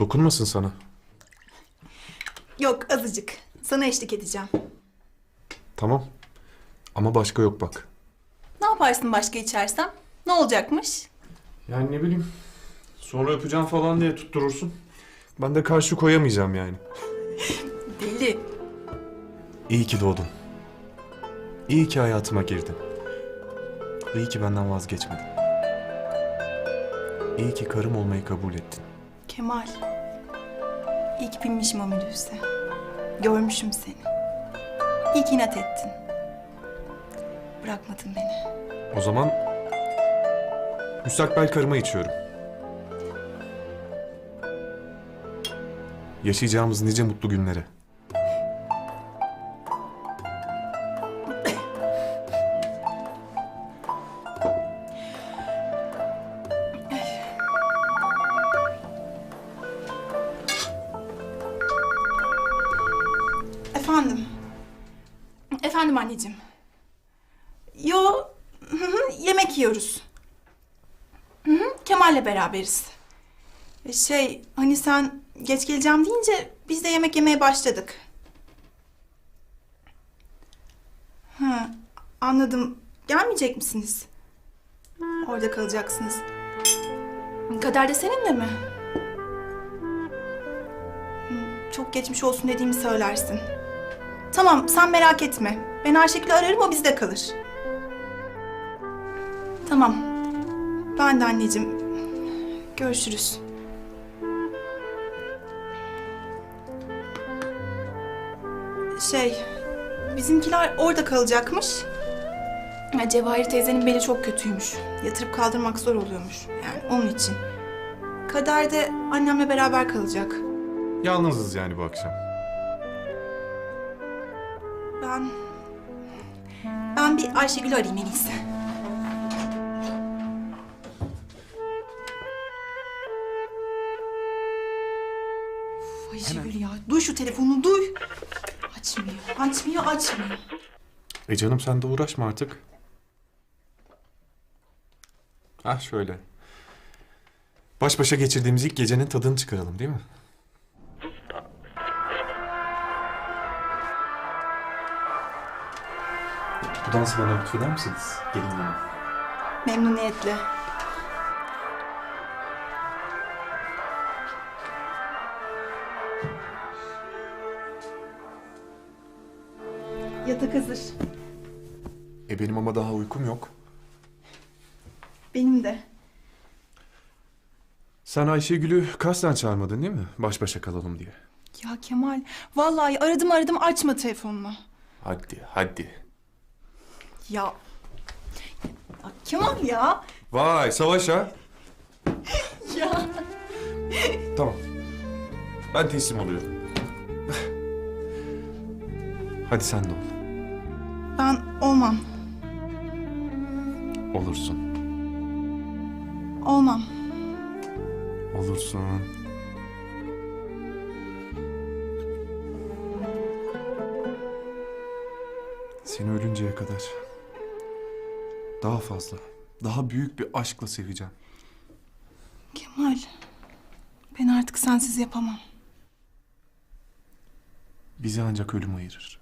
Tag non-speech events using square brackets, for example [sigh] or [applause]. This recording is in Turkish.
Dokunmasın sana. Yok azıcık. Sana eşlik edeceğim. Tamam. Ama başka yok bak. Ne yaparsın başka içersem? Ne olacakmış? Yani ne bileyim. Sonra öpeceğim falan diye tutturursun. Ben de karşı koyamayacağım yani. [laughs] Deli. İyi ki doğdun. İyi ki hayatıma girdin. İyi ki benden vazgeçmedin. İyi ki karım olmayı kabul ettin. Kemal. İyi binmişim o minibüse. Görmüşüm seni. İyi ki inat ettin. Bırakmadın beni. O zaman müstakbel karıma içiyorum. Yaşayacağımız nice mutlu günlere. Efendim. Efendim anneciğim. Yo, hı hı, yemek yiyoruz. Hı hı, Kemal'le beraberiz. E, Şey, hani sen geç geleceğim deyince biz de yemek yemeye başladık. Ha, anladım. Gelmeyecek misiniz? Orada kalacaksınız. Kader de seninle mi? Çok geçmiş olsun dediğimi söylersin. Tamam sen merak etme. Ben Ayşegül'ü ararım o bizde kalır. Tamam. Ben de anneciğim. Görüşürüz. Şey, bizimkiler orada kalacakmış. Cevahir teyzenin beli çok kötüymüş. Yatırıp kaldırmak zor oluyormuş. Yani onun için. Kader de annemle beraber kalacak. Yalnızız yani bu akşam. Ben... Ben bir Ayşegül'ü arayayım en iyisi. Uf, Ayşegül ya. Duy şu telefonu duy. Açmıyor, açmıyor, açmıyor. E canım sen de uğraşma artık. Ah şöyle. Baş başa geçirdiğimiz ilk gecenin tadını çıkaralım değil mi? Bu dansı bana lütfeder misiniz? Gelin hanım. Memnuniyetle. Yatak hazır. E benim ama daha uykum yok. Benim de. Sen Ayşegül'ü kasten çağırmadın değil mi? Baş başa kalalım diye. Ya Kemal, vallahi aradım aradım açma telefonunu. Hadi hadi. Ya. ya Kemal ya. Vay savaş ha. [laughs] Ya. Tamam. Ben teslim oluyorum. Hadi sen de ol. Ben olmam. Olursun. Olmam. Olursun. Seni ölünceye kadar daha fazla, daha büyük bir aşkla seveceğim. Kemal. Ben artık sensiz yapamam. Bizi ancak ölüm ayırır.